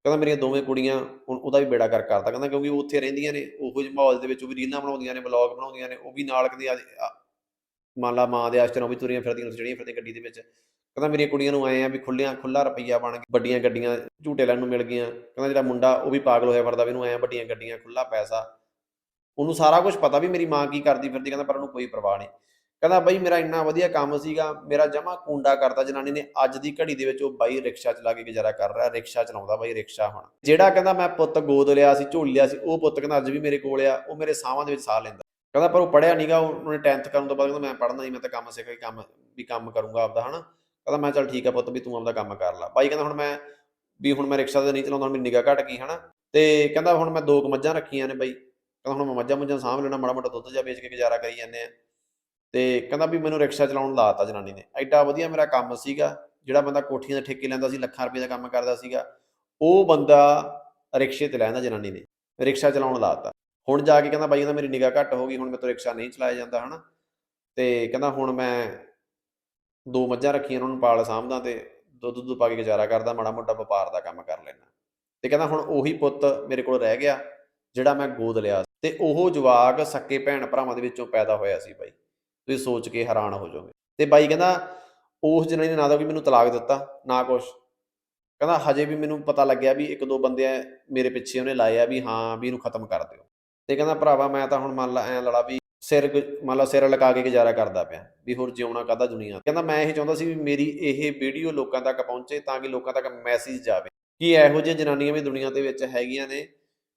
ਕਹਿੰਦਾ ਮੇਰੀਆਂ ਦੋਵੇਂ ਕੁੜੀਆਂ, ਹੁਣ ਉਹਦਾ ਵੀ ਬੇੜਾ ਕਰ ਕਰਤਾ। ਕਹਿੰਦਾ ਕਿਉਂਕਿ ਉਹ ਉੱਥੇ ਰਹਿੰਦੀਆਂ ਨੇ, ਉਹੋ ਜਿਹੇ ਮਾਹੌਲ ਦੇ ਵਿੱਚ ਉਹ ਵੀ ਰੀਲਾਂ ਬਣਾਉਂਦੀਆਂ ਨੇ ਵਲੌਗ ਬਣਾਉਂਦੀਆਂ ਨੇ, ਉਹ ਵੀ ਨਾਲ ਕਦੇ ਆ- ਆ- ਮੰਨ ਲਾ ਮਾਂ ਦੇ ਆਸ਼ਰਮ ਵੀ ਤੁਰੀਆਂ ਫਿਰਦੀਆਂ ਜਿਹੜੀਆਂ ਫਿਰਦੀਆਂ ਗੱਡੀ ਦੇ ਵਿੱਚ। ਕਹਿੰਦਾ ਮੇਰੀਆਂ ਕੁੜੀਆਂ ਨੂੰ ਆਏ ਆ ਵੀ ਖੁੱਲਿਆਂ ਖੁੱਲਾ ਰੁਪਈਆ ਬਣ ਗਿਆ, ਵੱਡੀਆਂ ਗੱਡੀਆਂ ਝੂਟੇ ਲੈਣ ਨੂੰ ਮਿਲ ਗਈਆਂ। ਕਹਿੰਦਾ ਜਿਹੜਾ ਮੁੰਡਾ ਉਹ ਵੀ ਪਾਗਲ ਹੋਇਆ ਫਿਰਦਾ ਵੀ ਇਹਨੂੰ ਆਏ ਆ ਵੱਡੀਆਂ ਗੱਡੀਆਂ ਖੁੱਲਾ ਪੈਸਾ। ਉਹਨੂੰ ਸਾਰਾ ਕੁਝ ਪਤਾ ਵੀ ਮੇਰੀ ਮਾਂ ਕੀ ਕਰਦੀ ਫਿਰਦੀ, ਕਹਿੰਦਾ ਪਰ ਉਹਨੂੰ ਕੋਈ ਪਰਵਾਹ ਨਹੀਂ। ਕਹਿੰਦਾ ਬਈ ਮੇਰਾ ਇੰਨਾ ਵਧੀਆ ਕੰਮ ਸੀਗਾ, ਮੇਰਾ ਜਮਾ ਕੁੰਡਾ ਕਰਤਾ ਜਨਾਨੀ ਨੇ, ਅੱਜ ਦੀ ਘੜੀ ਦੇ ਵਿੱਚ ਉਹ ਬਾਈ ਰਿਕਸ਼ਾ ਚਲਾ ਕੇ ਗੁਜ਼ਾਰਾ ਕਰ ਰਿਹਾ, ਰਿਕਸ਼ਾ ਚਲਾਉਂਦਾ ਬਾਈ, ਰਿਕਸ਼ਾ ਹੁਣ। ਜਿਹੜਾ ਕਹਿੰਦਾ ਮੈਂ ਪੁੱਤ ਗੋਦ ਲਿਆ ਸੀ, ਝੋਲ ਲਿਆ ਸੀ, ਉਹ ਪੁੱਤ ਕਹਿੰਦਾ ਅੱਜ ਵੀ ਮੇਰੇ ਕੋਲ ਆ, ਉਹ ਮੇਰੇ ਸਾਹਾਂ ਦੇ ਵਿੱਚ ਸਾਹ ਲੈਂਦਾ। ਕਹਿੰਦਾ ਪਰ ਉਹ ਪੜਿਆ ਨਹੀਂਗਾ ਉਹਨੇ 10th ਕਰਨ ਤੋਂ ਬਾਅਦ ਕਹਿੰਦਾ ਮੈਂ ਪੜਨਾ ਨਹੀਂ ਮੈਂ ਤਾਂ ਕੰਮ ਸਿੱਖ ਕੇ ਕੰਮ, ਵੀ ਕੰਮ ਕਰੂੰਗਾ ਆਪਦਾ, ਹਨਾ। ਕਹਿੰਦਾ ਮੈਂ ਚੱਲ ਠੀਕ ਆ ਪੁੱਤ ਵੀ ਤੂੰ ਆਪਦਾ ਕੰਮ ਕਰ ਲੈ। ਬਾਈ ਕਹਿੰਦਾ ਹੁਣ ਮੈਂ ਵੀ ਹੁਣ ਮੈਂ ਰਿਕਸ਼ਾ ਤੇ ਨਹੀਂ ਚਲਾਉਂਦਾ, ਹੁਣ ਮੇਰੀ ਨਿਗਾਹ ਘਟ ਗਈ ਹਨਾ। ਤੇ ਕਹਿੰਦਾ ਹੁਣ ਮੈਂ ਦੋ ਕੁ ਮੱਝਾਂ ਰੱਖੀਆਂ ਨੇ ਬਾਈ। ਕਹਿੰਦਾ ਹੁਣ ਮੈਂ ਮੱਝਾਂ ਮੁੱਝਾਂ ਸਾਂਭ ਲੈਣਾ, ਮਾੜਾ ਮੋਟਾ ਦੁੱਧ ਜਾ ਵੇਚ ਕੇ ਗੁਜ਼ਾਰਾ ਕਰੀ ਜਾਂਦੇ ਆ। ਤੇ ਕਹਿੰਦਾ ਵੀ ਮੈਨੂੰ ਰਿਕਸ਼ਾ ਚਲਾਉਣ ਲਾਤਾ ਜਨਾਨੀ ਨੇ। ਐਡਾ ਵਧੀਆ ਮੇਰਾ ਕੰਮ ਸੀਗਾ, ਜਿਹੜਾ ਬੰਦਾ ਕੋਠੀਆਂ ਦੇ ਠੇਕੇ ਲੈਂਦਾ ਸੀ, ਲੱਖਾਂ ਰੁਪਏ ਦਾ ਕੰਮ ਕਰਦਾ ਸੀਗਾ। ਉਹ ਬੰਦਾ ਰਿਕਸ਼ੇ ਤੇ ਲੈਂਦਾ ਜਨਾਨੀ ਨੇ, ਰਿਕਸ਼ਾ ਚਲਾਉਣ ਲਾਤਾ ਹੁਣ ਜਾ ਕੇ ਕਹਿੰਦਾ ਬਾਈ ਕਹਿੰਦਾ ਮੇਰੀ ਨਿਗਾਹ ਘੱਟ ਹੋ ਗਈ, ਹੁਣ ਮੇਰੇ ਤੋਂ ਰਿਕਸ਼ਾ ਨਹੀਂ ਚਲਾਇਆ ਜਾਂਦਾ ਹਨਾ। ਤੇ ਕਹਿੰਦਾ ਹੁਣ ਮੈਂ ਦੋ ਮੱਝਾਂ ਰੱਖੀਆਂ ਉਹਨਾਂ ਨੂੰ ਪਾਲ ਸਾਂਭਦਾ ਤੇ ਦੁੱਧ ਦੁੱਧ ਪਾ ਕੇ ਗੁਜ਼ਾਰਾ ਕਰਦਾ, ਮਾੜਾ ਮੋਟਾ ਵਪਾਰ ਦਾ ਕੰਮ ਕਰ ਲੈਣਾ ਤੇ ਕਹਿੰਦਾ ਹੁਣ ਉਹੀ ਪੁੱਤ ਮੇਰੇ ਕੋਲ ਰਹਿ ਗਿਆ, ਜਿਹੜਾ ਮੈਂ ਗੋਦ ਲਿਆ ਤੇ ਉਹ ਜਵਾਕ ਸੱਕੇ ਭੈਣ ਭਰਾਵਾਂ ਦੇ ਵਿੱਚੋਂ ਪੈਦਾ ਹੋਇਆ ਸੀ ਬਾਈ। ਤੁਸੀਂ ਸੋਚ ਕੇ ਹੈਰਾਨ ਹੋ ਜਾਓਗੇ। ਤੇ ਬਾਈ ਕਹਿੰਦਾ ਉਸ ਜਨਾਨੀ ਨੇ ਨਾ ਤਾਂ ਵੀ ਮੈਨੂੰ ਤਲਾਕ ਦਿੱਤਾ, ਨਾ ਕੁਛ। ਕਹਿੰਦਾ ਹਜੇ ਵੀ ਮੈਨੂੰ ਪਤਾ ਲੱਗਿਆ ਵੀ ਇੱਕ ਦੋ ਬੰਦੇ ਮੇਰੇ ਪਿੱਛੇ ਉਹਨੇ ਲਾਇਆ ਵੀ ਹਾਂ ਵੀ ਇਹਨੂੰ ਖਤਮ ਕਰ ਦਿਓ। ਤੇ ਕਹਿੰਦਾ ਭਰਾਵਾ ਮੈਂ ਤਾਂ ਹੁਣ ਮੰਨ ਲਾ ਐ ਲੜਾ ਵੀ ਸਿਰ ਗੁ- ਮੰਨ ਸਿਰ ਲਗਾ ਕੇ ਗੁਜ਼ਾਰਾ ਕਰਦਾ ਪਿਆ, ਵੀ ਹੋਰ ਜਿਉਣਾ ਕਾਹਦਾ ਦੁਨੀਆ ਕਹਿੰਦਾ ਮੈਂ ਇਹ ਚਾਹੁੰਦਾ ਸੀ ਵੀ ਮੇਰੀ ਇਹ ਵੀਡੀਓ ਲੋਕਾਂ ਤੱਕ ਪਹੁੰਚੇ ਤਾਂ ਕਿ ਲੋਕਾਂ ਤੱਕ ਮੈਸੇਜ ਜਾਵੇ ਕਿ ਇਹੋ ਜਿਹੇ ਜਨਾਨੀਆਂ ਵੀ ਦੁਨੀਆ ਦੇ ਵਿੱਚ ਹੈਗੀਆਂ ਨੇ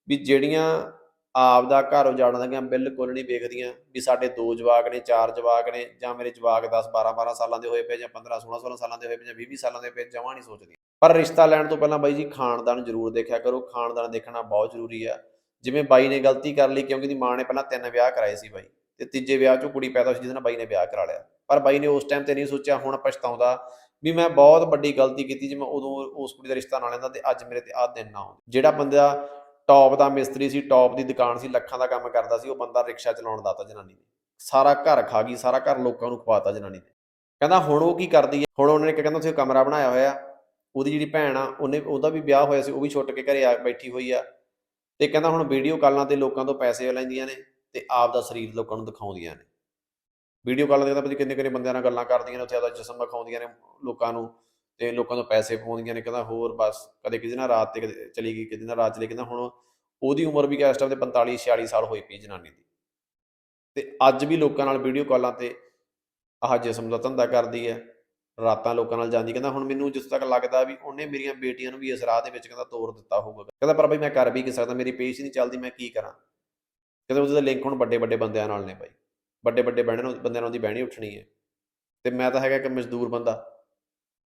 ਵੀ ਜਿਹੜੀਆਂ ਆਪ ਦਾ ਘਰ ਉਜਾੜਨ ਲੱਗੀਆਂ ਬਿਲਕੁਲ ਨਹੀਂ ਵੇਖਦੀਆਂ, ਵੀ ਸਾਡੇ ਦੋ ਜਵਾਕ ਨੇ, ਚਾਰ ਜਵਾਕ ਨੇ, ਜਾਂ ਮੇਰੇ ਜਵਾਕ 10 12 12 ਸਾਲਾਂ ਦੇ ਹੋਏ ਪਏ, ਜਾਂ 15 16 16 ਸਾਲਾਂ ਦੇ ਹੋਏ ਪਏ, ਜਾਂ 20 20 ਸਾਲਾਂ ਦੇ ਪਏ, ਜਮਾਂ ਨਹੀਂ ਸੋਚਦੀਆਂ। ਪਰ ਰਿਸ਼ਤਾ ਲੈਣ ਤੋਂ ਪਹਿਲਾਂ ਬਾਈ ਜੀ, ਖਾਨਦਾਨ ਜ਼ਰੂਰ ਦੇਖਿਆ ਕਰੋ, ਖਾਨਦਾਨ ਦੇਖਣਾ ਬਹੁਤ ਜ਼ਰੂਰੀ ਆ। ਜਿਵੇਂ ਬਾਈ ਨੇ ਗਲਤੀ ਕਰ ਲਈ ਕਿਉਂਕਿ ਦੀ ਮਾਂ ਨੇ ਪਹਿਲਾਂ ਤਿੰਨ ਵਿਆਹ ਕਰਾਏ ਸੀ ਬਾਈ ਤੇ ਤੀਜੇ ਵਿਆਹ 'ਚੋਂ ਕੁੜੀ ਪੈਦਾ ਹੋਈ ਜਿਹਦੇ ਨਾਲ ਬਾਈ ਨੇ ਵਿਆਹ ਕਰਾ ਲਿਆ। ਪਰ ਬਾਈ ਨੇ ਉਸ ਟਾਈਮ ਤੇ ਨਹੀਂ ਸੋਚਿਆ, ਹੁਣ ਪਛਤਾਉਂਦਾ ਵੀ ਮੈਂ ਬਹੁਤ ਵੱਡੀ ਗਲਤੀ ਕੀਤੀ ਜੇ, ਮੈਂ ਉਦੋਂ ਉਸ ਕੁੜੀ ਦਾ ਰਿਸ਼ਤਾ ਨਾ ਲੈਂਦਾ ਤੇ ਅੱਜ ਮੇਰੇ ਤੇ ਆਹ ਦਿਨ ਨਾ ਆਉਂਦਾ। ਜਿਹੜਾ ਬੰਦਾ ਟੌਪ ਦਾ ਮਿਸਤਰੀ ਸੀ ਟੌਪ ਦੀ ਦੁਕਾਨ ਸੀ, ਲੱਖਾਂ ਦਾ ਕੰਮ ਕਰਦਾ ਸੀ, ਉਹ ਬੰਦਾ ਰਿਕਸ਼ਾ ਚਲਾਉਣ ਦਾ ਦਾਤਾ ਜਨਾਨੀ ਨੇ। ਸਾਰਾ ਘਰ ਖਾ ਗਈ, ਸਾਰਾ ਘਰ ਲੋਕਾਂ ਨੂੰ ਖਵਾਤਾ ਜਨਾਨੀ ਨੇ। ਕਹਿੰਦਾ ਹੁਣ ਉਹ ਕੀ ਕਰਦੀ ਹੈ? ਹੁਣ ਉਹਨੇ ਕਹਿੰਦਾ ਉੱਥੇ ਕਮਰਾ ਬਣਾਇਆ ਹੋਇਆ, ਉਹਦੀ ਜਿਹੜੀ ਭੈਣ ਆ, ਉਹਨੇ ਉਹਦਾ ਵੀ ਵਿਆਹ ਹੋਇਆ ਸੀ, ਉਹ ਵੀ ਛੁੱਟ ਕੇ ਘਰੇ ਆ, ਬੈਠੀ ਹੋਈ ਆ। ਤੇ ਕਹਿੰਦਾ ਹੁਣ ਵੀਡੀਓ ਕਾਲਾਂ ਤੇ ਲੋਕਾਂ ਤੋਂ ਪੈਸੇ ਲੈਂਦੀਆਂ ਨੇ ਤੇ ਆਪ ਦਾ ਸਰੀਰ ਲੋਕਾਂ ਨੂੰ ਦਿਖਾਉਂਦੀਆਂ ਨੇ। ਵੀਡੀਓ ਕਾਲਾਂ ਤੇ ਤਾਂ ਪਤਾ ਕਿੰਨੇ ਕਿੰਨੇ ਬੰਦਿਆਂ ਨਾਲ ਗੱਲਾਂ ਕਰਦੀਆਂ ਨੇ, ਉੱਥੇ ਆਪਦਾ ਜਿਸਮ ਦਿਖਾਉਂਦੀਆਂ ਨੇ ਲੋਕਾਂ ਨੂੰ ਤੇ ਲੋਕਾਂ ਤੋਂ ਪੈਸੇ ਪਵਾਉਂਦੀਆਂ ਨੇ, ਕਹਿੰਦਾ ਹੋਰ ਬਸ ਕਦੇ ਕਿਸੇ ਨਾਲ ਰਾਤ ਤੇ ਕਦੇ ਚਲੀ ਗਈ, ਕਿਸੇ ਨਾਲ ਰਾਤ ਚਲੀ ਕਹਿੰਦਾ ਹੁਣ ਉਹਦੀ ਉਮਰ ਵੀ ਇਸ ਟਾਈਮ ਤੇ 45 46 ਸਾਲ ਹੋਈ ਪਈ ਜਨਾਨੀ ਦੀ। ਤੇ ਅੱਜ ਵੀ ਲੋਕਾਂ ਨਾਲ ਵੀਡੀਓ ਕਾਲਾਂ ਤੇ ਆਹ ਜਿਸਮ ਦਾ ਧੰਦਾ ਕਰਦੀ ਹੈ। ਰਾਤਾਂ ਲੋਕਾਂ ਨਾਲ ਜਾਂਦੀ, ਕਹਿੰਦਾ ਹੁਣ ਮੈਨੂੰ ਜਿਸ ਤੱਕ ਲੱਗਦਾ ਵੀ ਉਹਨੇ ਮੇਰੀਆਂ ਬੇਟੀਆਂ ਨੂੰ ਵੀ ਇਸ ਰਾਹ ਦੇ ਵਿੱਚ ਕਹਿੰਦਾ ਤੋਰ ਦਿੱਤਾ ਹੋਊਗਾ। ਕਹਿੰਦਾ ਪਰ ਬਈ ਮੈਂ ਕਰ ਵੀ ਕੀ ਸਕਦਾ, ਮੇਰੀ ਪੇਸ਼ ਹੀ ਨਹੀਂ ਚੱਲਦੀ, ਮੈਂ ਕੀ ਕਰਾਂ? ਕਹਿੰਦਾ ਉਹਦੇ ਲਿੰਕ ਹੁਣ ਵੱਡੇ ਵੱਡੇ ਬੰਦਿਆਂ ਨਾਲ ਨੇ ਬਾਈ। ਵੱਡੇ ਵੱਡੇ ਬਹਿਣੇ ਨੂੰ, ਬੰਦਿਆਂ ਨਾਲ ਉਹਦੀ ਬਹਿਣੀ ਉੱਠਣੀ ਹੈ। ਤੇ ਮੈਂ ਤਾਂ ਹੈਗਾ ਇੱਕ ਮਜ਼ਦੂਰ ਬੰਦਾ।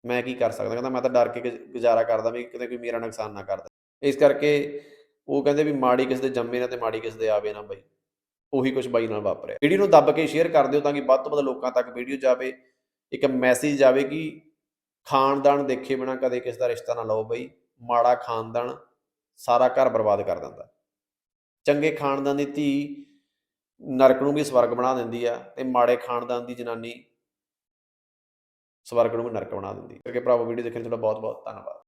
ਮੈਂ ਕੀ ਕਰ ਸਕਦਾ? ਕਹਿੰਦਾ ਮੈਂ ਤਾਂ ਡਰ ਕੇ ਗੁ- ਗੁਜ਼ਾਰਾ ਕਰਦਾ ਵੀ ਕਿਤੇ ਕੋਈ ਮੇਰਾ ਨੁਕਸਾਨ ਨਾ ਕਰਦਾ ਇਸ ਕਰਕੇ ਉਹ ਕਹਿੰਦੇ ਵੀ ਮਾੜੀ ਕਿਸੇ ਦੇ ਜੰਮੇ ਨਾ ਤੇ ਮਾੜੀ ਕਿਸੇ ਦੇ ਆਵੇ ਨਾ ਬਾਈ। ਉਹੀ ਕੁਝ ਬਾਈ ਨਾਲ ਵਾਪਰਿਆ। ਵੀਡੀਓ ਨੂੰ ਦੱਬ ਕੇ ਸ਼ੇਅਰ ਕਰ ਦਿਓ ਤਾਂ ਕਿ ਵੱਧ ਤੋਂ ਵੱਧ ਲੋਕਾਂ ਤੱਕ ਵੀਡੀਓ ਜਾਵੇ। ਇੱਕ ਮੈਸੇਜ ਜਾਵੇ ਕਿ ਖਾਨਦਾਨ ਦੇਖੇ ਬਿਨਾ ਕਦੇ ਕਿਸੇ ਦਾ ਰਿਸ਼ਤਾ ਨਾ ਲਓ ਬਈ, ਮਾੜਾ ਖਾਨਦਾਨ ਸਾਰਾ ਘਰ ਬਰਬਾਦ ਕਰ ਦਿੰਦਾ ਚੰਗੇ ਖਾਨਦਾਨ ਦੀ ਧੀ ਨਰਕ ਨੂੰ ਵੀ ਸਵਰਗ ਬਣਾ ਦਿੰਦੀ ਆ ਤੇ ਮਾੜੇ ਖਾਨਦਾਨ ਦੀ ਜਨਾਨੀ ਸਵਰਗ ਨੂੰ ਵੀ ਨਰਕ ਬਣਾ ਦਿੰਦੀ ਹੈ। ਕਰਕੇ ਭਰਾਵੋ ਵੀਡੀਓ ਦੇਖਣ ਲਈ ਤੁਹਾਡਾ ਬਹੁਤ ਬਹੁਤ ਧੰਨਵਾਦ